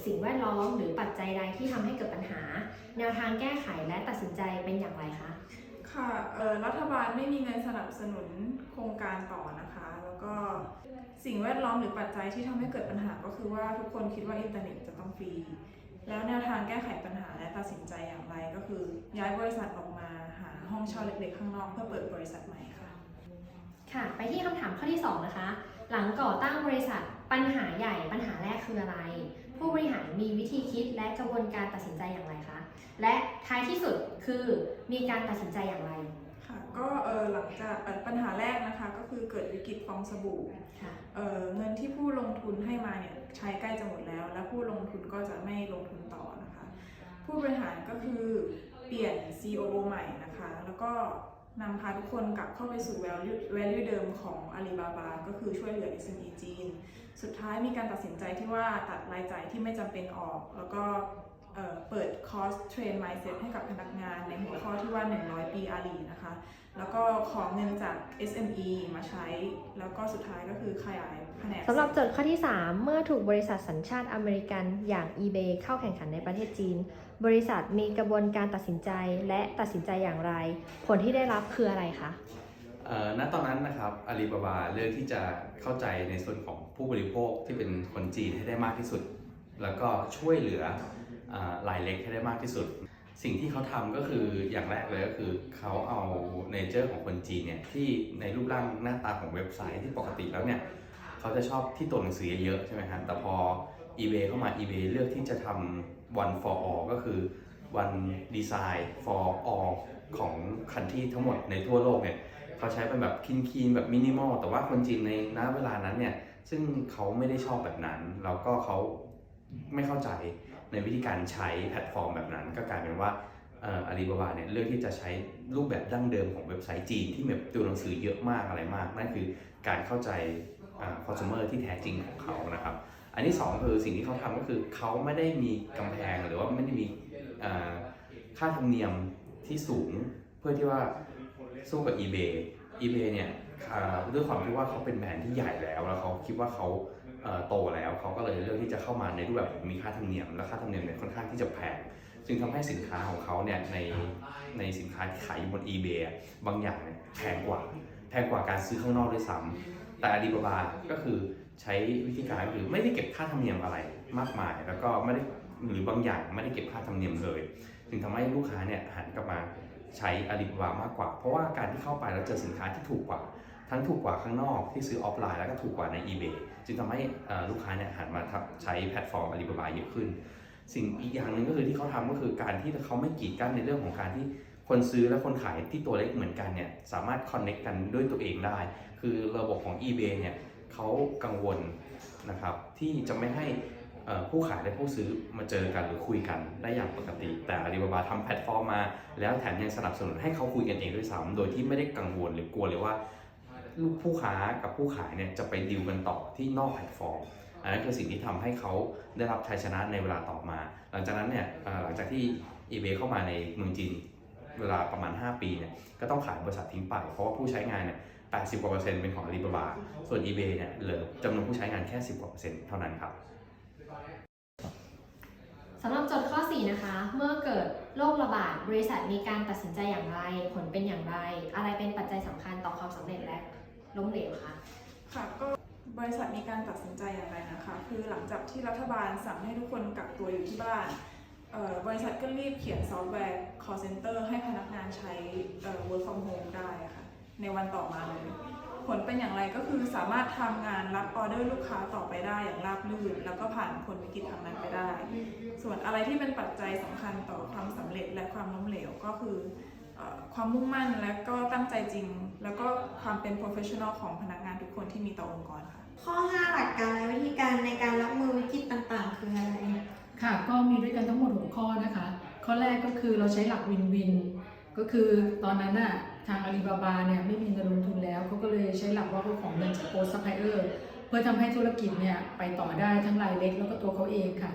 ด้านใดสิ่งแวดล้อม หรือปัจจัยใดที่ทำให้เกิดปัญหา แนวทางแก้ไขและตัดสินใจเป็นอย่างไรคะ ค่ะเอ่อรัฐบาลไม่มีเงินสนับสนุนโครงการต่อนะคะ แล้วก็สิ่งแวดล้อมหรือปัจจัยที่ทำให้เกิดปัญหาก็คือว่าทุกคนคิดว่าอินเทอร์เน็ตจะต้องฟรี แล้วแนวทางแก้ไขปัญหาและตัดสินใจอย่างไรก็คือ ย้ายบริษัทออกมาหาห้องเช่าเล็กๆข้างนอกเพื่อเปิดบริษัทใหม่ค่ะ ค่ะ ไปที่คำถามข้อที่ 2 นะคะ หลังก่อตั้งบริษัทปัญหาใหญ่ปัญหาแรกคืออะไรผู้บริหาร มีวิธีคิดและกระบวนการตัดสินใจอย่างไรคะ และท้ายที่สุดคือมีการตัดสินใจอย่างไร ค่ะ ก็เออหลังจากเอ่อปัญหาแรกนะคะ ก็คือเกิดวิกฤตฟองสบู่ค่ะเอ่อเงินที่ผู้ลงทุนให้มาเนี่ยใช้ใกล้จะหมดแล้ว และผู้ลงทุนก็จะไม่ลงทุนต่อนะคะ ผู้บริหารก็คือเปลี่ยน COO ใหม่นะคะ แล้วก็ นำพาทุกคนกลับเข้าไปสู่ value value เดิมของ Alibaba ก็คือช่วยเหลือ SME จีน สุดท้ายมีการตัดสินใจที่ว่าตัดรายจ่ายที่ไม่จำเป็นออก แล้วก็ เอ่อเปิดคอร์สเทรน mindset ให้กับพนักงานในหัวข้อที่ว่า 100 ปีอาลีนะคะ แล้วก็ขอเงินจาก SME มาใช้ แล้วก็สุดท้ายก็คือขยายแผนกสำหรับโจทย์ข้อที่ 3 เมื่อถูกบริษัทสัญชาติอเมริกันอย่าง eBay เข้าแข่งขันในประเทศจีน บริษัทมีกระบวนการตัดสินใจและตัดสินใจอย่างไร ผลที่ได้รับคืออะไรคะเอ่อณตอนนั้นนะครับอาลีบาบาเลือกที่จะเข้าใจในส่วนของผู้บริโภคที่เป็นคนจีนให้ได้มากที่สุด แล้วก็ช่วยเหลือ เอ่อรายเล็กให้ได้มากที่สุด สิ่งที่เขาทำก็คืออย่างแรกเลยก็คือเขาเอาเนเจอร์ของคนจีนเนี่ยที่ในรูปร่างหน้าตาของเว็บไซต์ที่ปกติแล้วเนี่ยเขาจะชอบที่ตัวหนังสือเยอะใช่ไหมฮะแต่พอ eBay เข้ามา eBay เลือกที่จะทำ one for all ก็คือ one design for all ของคันที่ทั้งหมดในทั่วโลกเนี่ยเขาใช้เป็นแบบคินคีนๆแบบมินิมอลแต่ว่าคนจีนในณเวลานั้นเนี่ยซึ่งเขาไม่ได้ชอบแบบนั้น แล้วก็เขา ไม่เข้าใจในวิธีการใช้แพลตฟอร์มแบบนั้น ก็กลายเป็นว่าอาลีบาบาเนี่ยเลือกที่จะใช้รูปแบบดั้งเดิมของเว็บไซต์จีนที่แบบตัวหนังสือเยอะมากอะไรมาก นั่นคือการเข้าใจคอน sumer ที่แท้จริงของเขานะครับ อันที่สองคือสิ่งที่เขาทำก็คือเขาไม่ได้มีกำแพงหรือว่าไม่ได้มีค่าธรรมเนียมที่สูงเพื่อที่ว่าสู้กับ eBay eBay เนี่ยด้วยความที่ว่าเขาเป็นแบรนด์ที่ใหญ่แล้วแล้วเขาคิดว่าเขา โตแล้วเขาก็เลยเลือกที่จะเข้ามาในรูปแบบมีค่าธรรมเนียมและค่าธรรมเนียมเนี่ยค่อนข้างที่จะแพงจึงทำให้สินค้าของเขาเนี่ยในในสินค้าที่ขายอยู่บน eBay อะบางอย่างเนี่ยแพงกว่าแพงกว่าการซื้อข้างนอกด้วยซ้ำแต่ Alibaba ก็คือใช้วิธีการคือไม่ได้เก็บค่าธรรมเนียมอะไรมากมาย แล้วก็ไม่ได้หรือบางอย่างไม่ได้เก็บค่าธรรมเนียมเลยจึงทำให้ลูกค้าเนี่ยหันกลับมาใช้ Alibaba มากกว่า เพราะว่าการที่เข้าไปแล้วเจอสินค้าที่ถูกกว่า ทั้งถูกกว่าข้างนอกที่ซื้อออฟไลน์แล้วก็ถูกกว่าใน eBay จึงทำให้ลูกค้าเนี่ยหันมาใช้แพลตฟอร์ม Alibaba เยอะขึ้น สิ่งอีกอย่างหนึ่งก็คือที่เขาทำก็คือการที่เขาไม่กีดกั้นในเรื่องของการที่คนซื้อและคนขายที่ตัวเล็กเหมือนกันเนี่ยสามารถคอนเน็กกันด้วยตัวเองได้ คือระบบของ eBay เนี่ยเขากังวลนะครับที่จะไม่ให้ผู้ขายและผู้ซื้อมาเจอกันหรือคุยกันได้อย่างปกติ แต่ Alibaba ทำแพลตฟอร์มมา แล้วแถมยังสนับสนุนให้เขาคุยกันเองด้วยซ้ำโดยที่ไม่ได้กังวลหรือกลัวเลยว่า ลูกผู้ค้ากับผู้ขายเนี่ยจะไปดิวกันต่อที่นอกแพลตฟอร์มอันนั้นคือสิ่งที่ทำให้เขาได้รับชัยชนะในเวลาต่อมา หลังจากนั้นเนี่ยหลังจากที่ eBay เข้ามาในเมืองจีนเวลาประมาณ 5 ปีเนี่ยก็ต้องขายบริษัททิ้งไป เพราะว่าผู้ใช้งานเนี่ย80กว่าเปอร์เซ็นต์เป็นของ Alibaba ส่วน eBay เนี่ยเหลือจำนวนผู้ใช้งานแค่ 10กว่าเปอร์เซ็นต์เท่านั้นครับสำหรับโจทย์ข้อ 4 นะคะ เมื่อเกิดโรคระบาด บริษัทมีการตัดสินใจอย่างไร ผลเป็นอย่างไร อะไรเป็นปัจจัยสำคัญต่อความสำเร็จและ ล้มเหลวคะค่ะก็บริษัทมีการตัดสินใจอย่างไรนะคะ คือหลังจากที่รัฐบาลสั่งให้ทุกคนกักตัวอยู่ที่บ้านบริษัทก็รีบเขียนซอฟต์แวร์ call center ให้พนักงานใช้เอ่อ work from home ได้ค่ะ ในวันต่อมาเลย ผลเป็นอย่างไรก็คือสามารถทำงานรับออเดอร์ลูกค้าต่อไปได้อย่างราบรื่น แล้วก็ผ่านพ้นวิกฤตทางนั้นไปได้ ส่วนอะไรที่เป็นปัจจัยสำคัญต่อความสำเร็จและความล้มเหลวก็คือ ความมุ่งมั่นและก็ตั้งใจจริง แล้วก็ความเป็น professional ของพนักงานทุกคนที่มีต่อองค์กรค่ะ ข้อ 5 หลักการและวิธีการในการรับมือวิกฤตต่างๆ คืออะไร ค่ะ ก็มีด้วยกันทั้งหมด6ข้อนะคะ ข้อแรกก็คือเราใช้หลักวินวิน ก็คือตอนนั้นน่ะทางอาลีบาบาเนี่ยไม่มีเงินลงทุนแล้วเขาก็เลยใช้หลักว่าเขาของเงินจากโกลซัพพลายเออร์เพื่อทำให้ธุรกิจเนี่ยไปต่อได้ทั้งรายเล็กแล้วก็ตัวเขาเองค่ะ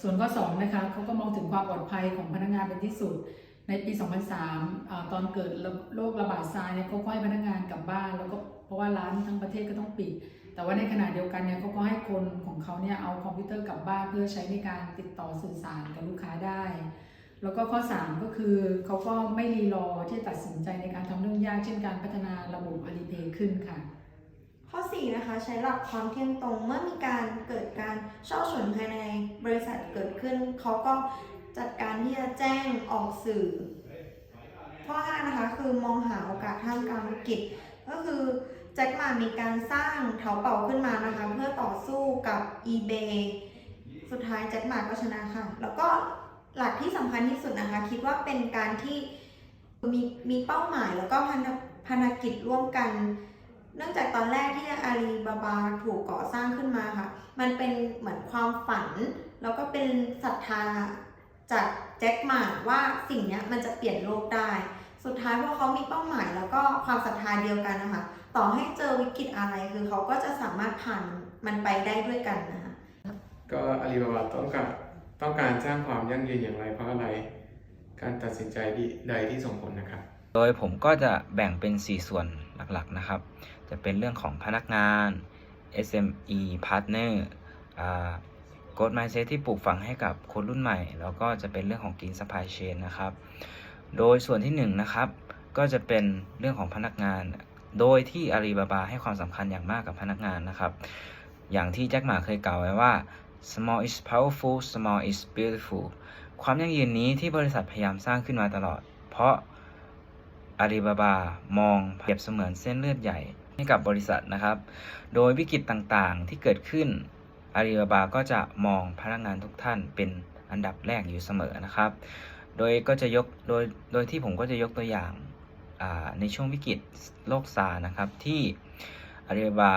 ส่วนข้อ2นะคะเขาก็มองถึงความปลอดภัยของพนักงานเป็นที่สุด ในปี 2003อตอนเกิดโรคระบาดซาเนี่ยเขาก็ให้พนักงานกลับบ้านแล้วก็เพราะว่าร้านทั้งประเทศก็ต้องปิด แต่ว่าในขณะเดียวกันเนี่ยเขาก็ให้คนของเขาเนี่ยเอาคอมพิวเตอร์กลับบ้านเพื่อใช้ในการติดต่อสื่อสารกับลูกค้าได้ แล้วก็ข้อ 3 ก็คือเขาก็ไม่รีรอที่จะตัดสินใจในการทำเรื่องยากเช่นการพัฒนาระบบ Alipay ขึ้นค่ะข้อ 4 นะคะ ใช้หลักความเที่ยงตรงเมื่อมีการเกิดการช่อฉนภายในบริษัทเกิดขึ้น เขาก็ จัดการที่จะแจ้งออกสื่อ ข้อ5นะคะคือมองหาโอกาสทามกลางวิกฤตก็คือแจ็คหมามีการสร้างเถาเป่าขึ้นมานะคะ เพื่อต่อสู้กับ eBay สุดท้ายแจ็คหมาก็ชนะค่ะ แล้วก็หลักที่สำคัญที่สุดนะคะ คิดว่าเป็นการที่มีมีเป้าหมายแล้วก็พันธพันธกิจร่วมกัน เนื่องจากตอนแรกที่อาลีบาบาถูกก่อสร้างขึ้นมาค่ะ มันเป็นเหมือนความฝัน แล้วก็เป็นศรัทธา จากแจ็คหมาว่าสิ่งเนี้ยมันจะเปลี่ยนโลกได้ สุดท้ายพวกเขามีเป้าหมายแล้วก็ความศรัทธาเดียวกันนะคะ ต่อให้เจอวิกฤตอะไรคือเขาก็จะสามารถผ่านมันไปได้ด้วยกันนะคะก็อาลีบาบาต้องการต้องการสร้างความยั่งยืนอย่างไรเพราะอะไร การตัดสินใจที่ใดที่ส่งผลนะครับ โดยผมก็จะแบ่งเป็น 4 ส่วนหลักๆนะครับ จะเป็นเรื่องของพนักงาน SME Partner อ่า Growth Mindset ที่ปลูกฝังให้กับคนรุ่นใหม่ แล้วก็จะเป็นเรื่องของ Green Supply Chain นะครับ โดยส่วนที่1นะครับ ก็จะเป็นเรื่องของพนักงาน โดยที่อาลีบาบาให้ความสำคัญอย่างมากกับพนักงานนะครับ อย่างที่แจ็คหมาเคยกล่าวไว้ว่า small is powerful small is beautiful ความยั่งยืนนี้ที่บริษัทพยายามสร้างขึ้นมาตลอด เพราะอาลีบาบามองเปรียบเสมือนเส้นเลือดใหญ่ให้กับบริษัทนะครับ โดยวิกฤตต่างๆที่เกิดขึ้น อาลีบาบาก็จะมองพนักงานทุกท่านเป็นอันดับแรกอยู่เสมอนะครับ โดยก็จะยกโดยโดยที่ผมก็จะยกตัวอย่างาในช่วงวิกฤตโลกซานะครับที่อาลีบาบา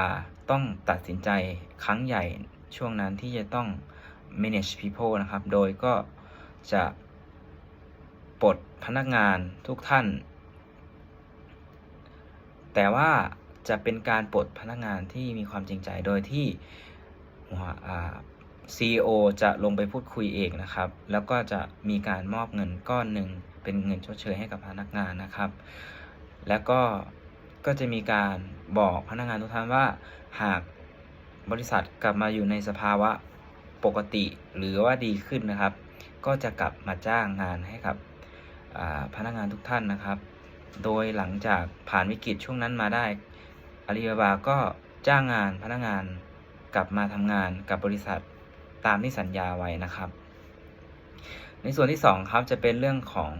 ต้องตัดสินใจครั้งใหญ่ช่วงนั้นที่จะต้อง manage people นะครับ โดยก็จะปลดพนักงานทุกท่าน แต่ว่าจะเป็นการปลดพนักงานที่มีความจริงใจ โดยที่ หัวอ่า CEO จะลงไปพูดคุยเองนะครับ แล้วก็จะมีการมอบเงินก้อนหนึ่งเป็นเงินชดเชยให้กับพนักงานนะครับ แล้วก็ก็จะมีการบอกพนักงานทุกท่านว่า หากบริษัทกลับมาอยู่ในสภาวะปกติหรือว่าดีขึ้นนะครับ ก็จะกลับมาจ้างงานให้กับพนักงานทุกท่านนะครับ โดยหลังจากผ่านวิกฤตช่วงนั้นมาได้อาลีบาบาก็จ้างงานพนักงาน กลับมาทำงานกับบริษัทตามที่สัญญาไว้นะครับ ในส่วนที่ 2 ครับจะเป็นเรื่องของ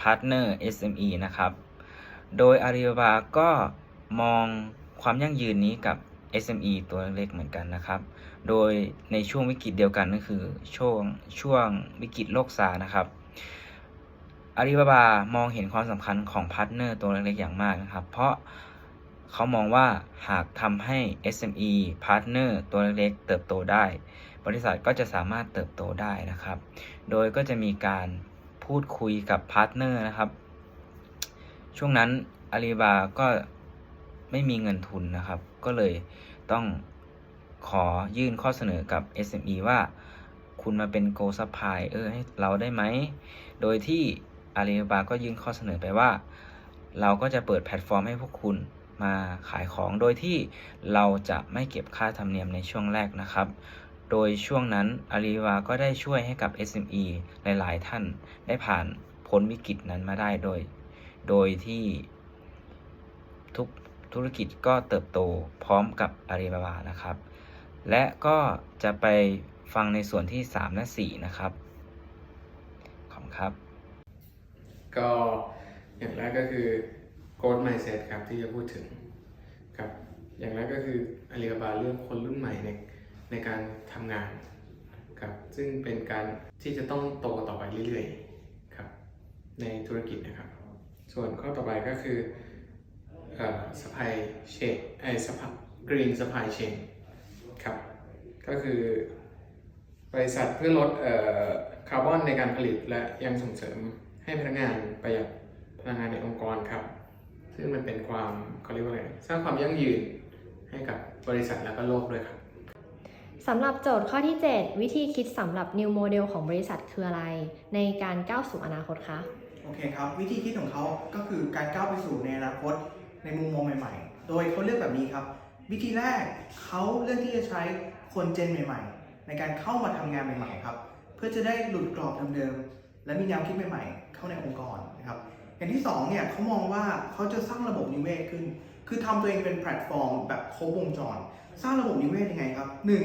พาร์ทเนอร์ SME นะครับ โดยอาลีบาบาก็มองความยั่งยืนนี้กับ SME ตัวเล็กๆเหมือนกันนะครับ โดยในช่วงวิกฤตเดียวกันก็คือช่วงช่วงวิกฤตโลกซานะครับอาลีบาบามองเห็นความสำคัญของพาร์ทเนอร์ตัวเล็กๆอย่างมากนะครับ เพราะ เขามองว่าหากทำให้ SME พาร์ทเนอร์ตัวเล็กๆเติบโตได้ บริษัทก็จะสามารถเติบโตได้นะครับ โดยก็จะมีการพูดคุยกับพาร์ทเนอร์นะครับ ช่วงนั้นอาลีบาก็ไม่มีเงินทุนนะครับ ก็เลยต้องขอยื่นข้อเสนอกับ SME ว่าคุณมาเป็น Go Supply เออให้เราได้ไหม โดยที่อาลีบาบาก็ยื่นข้อเสนอไปว่า เราก็จะเปิดแพลตฟอร์มให้พวกคุณ มาขายของโดยที่เราจะไม่เก็บค่าธรรมเนียมในช่วงแรกนะครับ โดยช่วงนั้นอาลีบาบาก็ได้ช่วยให้กับ SME หลายๆ ท่านได้ผ่านพ้นวิกฤตนั้นมาได้โดย โดยที่ทุกธุรกิจก็เติบโตพร้อมกับอาลีบาบานะครับ และก็จะไปฟังในส่วนที่ 3 และ 4 นะครับ ขอบคุณครับ ก็อย่างแรกก็คือ growth mindset ครับที่จะพูดถึงครับอย่างแรกก็คืออาลีบาบาเลือกคนรุ่นใหม่ในในการทำงานครับซึ่งเป็นการที่จะต้องโตต่อไปเรื่อยๆครับในธุรกิจนะครับ ส่วนข้อต่อไปก็คือเอ่อ supply chain ไอ้ supply green supply chain ครับก็คือบริษัทเพื่อลดคาร์บอนในการผลิตและยังส่งเสริมให้พนักงานประหยัดพลังงานในองค์กรครับ ซึ่งมันเป็นความเขาเรียกว่าอะไรสร้างความยั่งยืนให้กับบริษัทและก็โลกด้วยครับสำหรับโจทย์ข้อที่ 7 วิธีคิดสำหรับ New Model ของบริษัทคืออะไร ในการก้าวสู่อนาคตคะ โอเคครับ วิธีคิดของเขาก็คือการก้าวไปสู่ในอนาคตในมุมมองใหม่ ๆ โดยเขาเลือกแบบนี้ครับ วิธีแรกเขาเลือกที่จะใช้คนเจนใหม่ ๆ ในการเข้ามาทำงานใหม่ ๆ ครับ เพื่อจะได้หลุดกรอบเดิมๆและมีแนวคิดใหม่ ๆ เข้าในองค์กรนะครับ อย่างที่สองเนี่ยเขามองว่าเขาจะสร้างระบบนิเวศขึ้น คือทำตัวเองเป็นแพลตฟอร์มแบบครบวงจร สร้างระบบนิเวศยังไงครับหนึ่ง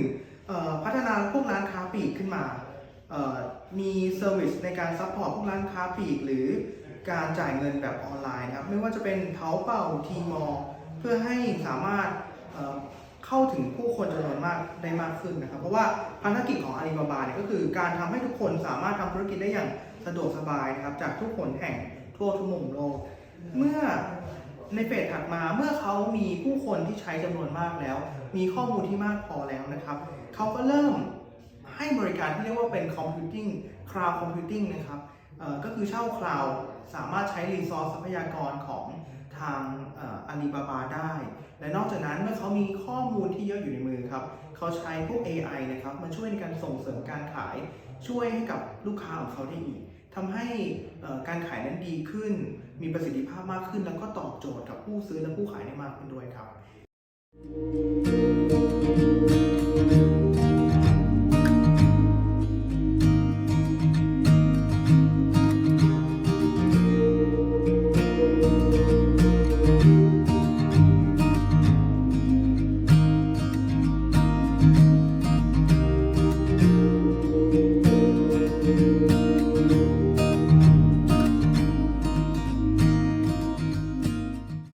พัฒนาพวกร้านค้าปลีกขึ้นมา มีเซอร์วิสในการซัพพอร์ตพวกร้านค้าปลีก หรือการจ่ายเงินแบบออนไลน์ครับ ไม่ว่าจะเป็นเท้าเป่าทีมอ เพื่อให้สามารถเข้าถึงผู้คนจำนวนมากได้มากขึ้นนะครับ เพราะว่าภารกิจของอาลีบาบาเนี่ยก็คือการทำให้ทุกคนสามารถทำธุรกิจได้อย่างสะดวกสบายนะครับจากทุกคนแห่ง ทั่วทุกมุมโลก เมื่อในเฟสถัดมาเมื่อเขามีผู้คนที่ใช้จำนวนมากแล้ว มีข้อมูลที่มากพอแล้วนะครับ เขาก็เริ่มให้บริการที่เรียกว่าเป็น computing cloud computing นะครับก็คือเช่าคลาวสามารถใช้รีซอสทรัพยากรของทางอาลีบาบาได้ และนอกจากนั้นเมื่อเขามีข้อมูลที่เยอะอยู่ในมือครับ เขาใช้พวก AI นะครับมาช่วยในการส่งเสริมการขายช่วยให้กับลูกค้าของเขาได้อีก ทำให้การขายนั้นดีขึ้น มีประสิทธิภาพมากขึ้น แล้วก็ตอบโจทย์กับผู้ซื้อและผู้ขายได้มากขึ้นด้วยครับ